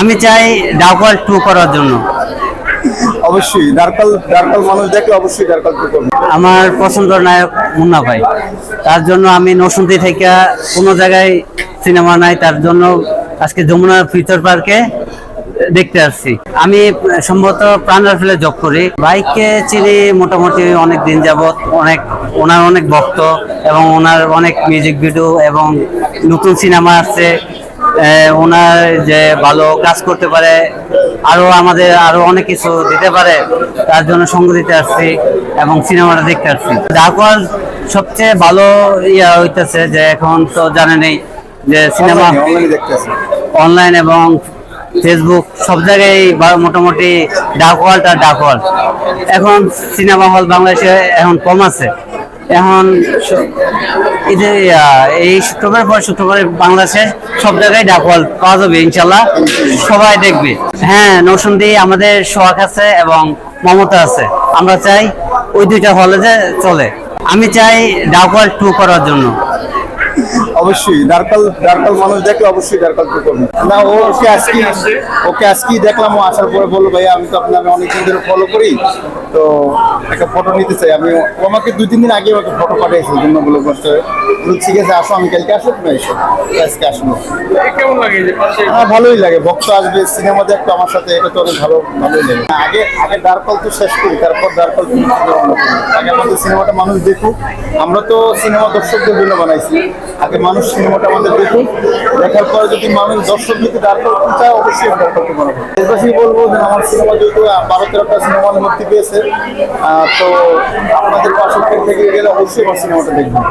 আমি চাই ডাউকল টু করার জন্য। অবশ্যই ডার্কাল ডার্কাল মানুষ অবশ্যই ডার্কাল টু করবে। আমার পছন্দ নায়ক মুন্না ভাই। তার জন্য আমি নসুন্দি থেকে কোনো জায়গায় সিনেমা নাই তার জন্য আজকে যমুনা ফিউচার পার্কে দেখতে আসছি। আমি সম্ভবত প্রাণ রাফেলে জব করি। বাইককে চিনি মোটামুটি অনেক দিন যাবত অনেক ওনার অনেক ভক্ত এবং ওনার অনেক মিউজিক ভিডিও এবং নতুন সিনেমা আসছে ওনার যে ভালো কাজ করতে পারে আরও আমাদের আরও অনেক কিছু দিতে পারে তার জন্য সঙ্গ দিতে আসছি এবং সিনেমাটা দেখতে আসছি। ডাকওয়াল সবচেয়ে ভালো ইয়া হইতেছে যে এখন তো জানেনই যে সিনেমা অনলাইনে অনলাইন এবং ফেসবুক সব জায়গায় মোটামুটি ডাক আর ডাক এখন সিনেমা হল বাংলাদেশে এখন কম আছে। এখন এই শুক্রবার পর শুক্রবার বাংলাদেশে সব জায়গায় ডাকওয়াল পাওয়া যাবে ইনশাল্লাহ সবাই দেখবে। হ্যাঁ নৌসন্দি আমাদের সোহাগ আছে এবং মমতা আছে। আমরা চাই ওই দুইটা হলে যে চলে। আমি চাই ডাকওয়াল টু করার জন্য। অবশ্যই মানুষ দেখলে অবশ্যই টু করবে না ও ওকে আজকে ওকে আজকেই দেখলাম ও আসার পরে বলল ভাই আমি তো আপনার অনেকদিন ধরে ফলো করি তো একটা ফটো নিতে চাই। আমি ও আমাকে দুই তিন দিন আগে আমাকে ফটো পাঠিয়েছে জন্য বলে করতে ঠিক আছে আসো আমি কালকে তুমি এসো আজকে আসলো কেমন লাগে হ্যাঁ ভালোই লাগে ভক্ত আসবে সিনেমা দেখতো আমার সাথে এটা তো অনেক ভালো ভালোই লাগে। আগে আগে ডার্কল তো শেষ করি তারপর ডার্কল আগে আমাদের সিনেমাটা মানুষ দেখুক আমরা তো সিনেমা দর্শকদের জন্য বানাইছি আগে মানুষ সিনেমাটা আমাদের দেখুন দেখার পরে যদি মানুষ দর্শক যদি করতে চায়, অবশ্যই আমরা করতে পারব দেশবাসী বলব যে আমার সিনেমা যেহেতু বারো তেরোটা সিনেমা মুক্তি পেয়েছে তো আপনাদের পাশে থেকে গেলে অবশ্যই আমার সিনেমাটা দেখবেন।